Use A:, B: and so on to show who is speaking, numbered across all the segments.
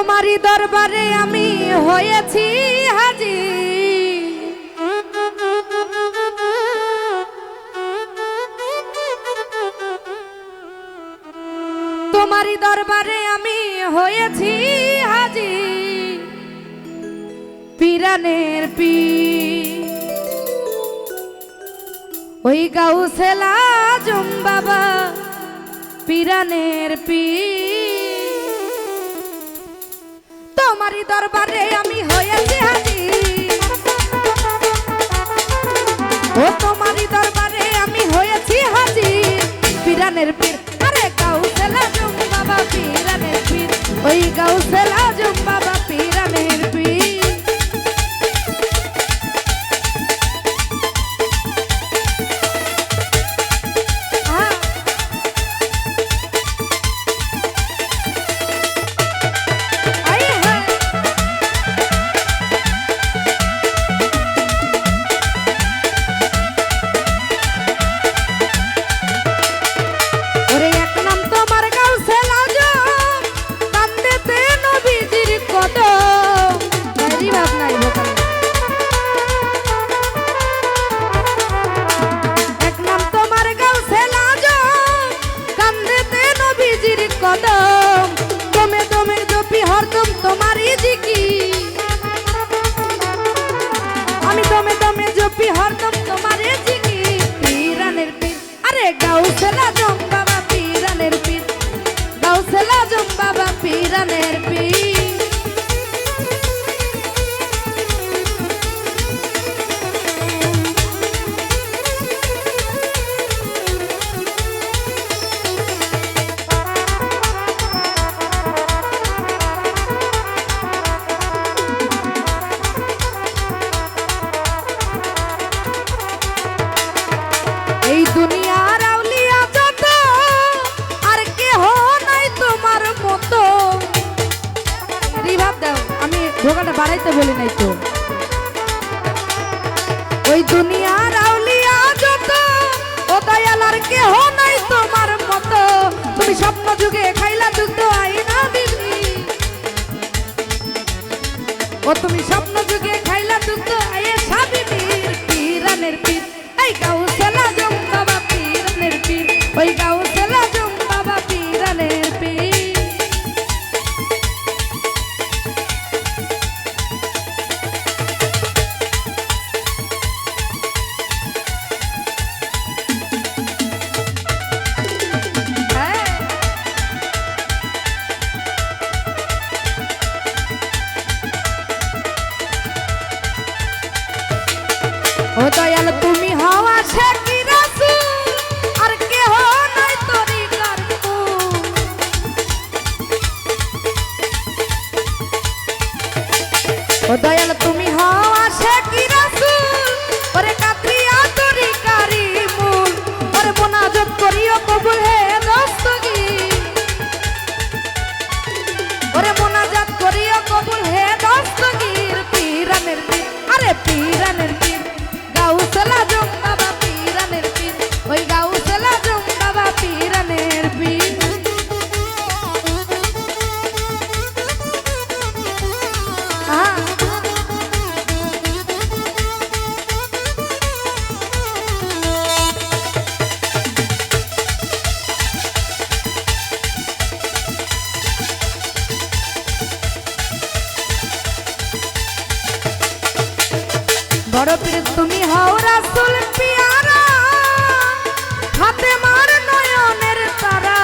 A: তোমারই দরবারে আমি হয়েছি হাজি তোমারই দরবারে আমি হয়েছি হাজি পিরানের পি ওই গাউসেলা জুম বাবা, পিরানের পি তোমারই দরবারে আমি হয়েছি হাজি। ও তোমারই দরবারে আমি হয়েছি হাজি। পিরানের পীর, আরে গাউসেলা জুম বাবা পিরানের পীর। ওই গাউসেলা জুম বাবা তোমারে জিকি পীরানের পীর। আরে গাউসে জম বাড়াইতে বলি নাই তো। ওই দুনিয়ার আউলিয়া যত, ও দয়াল আর কেহ নাই তোমার মতো। তুমি স্বপ্ন যুগে খাইলা দুগ্ধ আইনা দিবি ও তুমি স্বপ্ন যুগে খাইলা দুগ্ধ আয়ে সাবিবির পীরানের পীর এই গাউসেলা ও দয়াল তুমি বড় পীর তুমি হও রাসুল পিয়ারা। হাতে মার নয়নের তারা।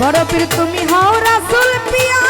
A: বড় পীর তুমি হও রাসুল পিয়ারা।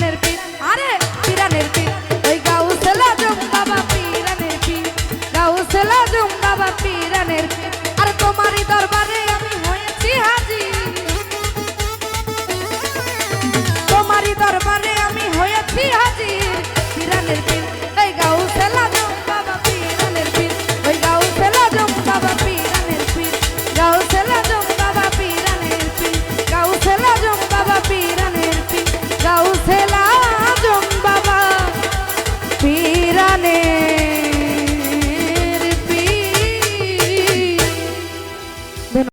A: পীরানের পীর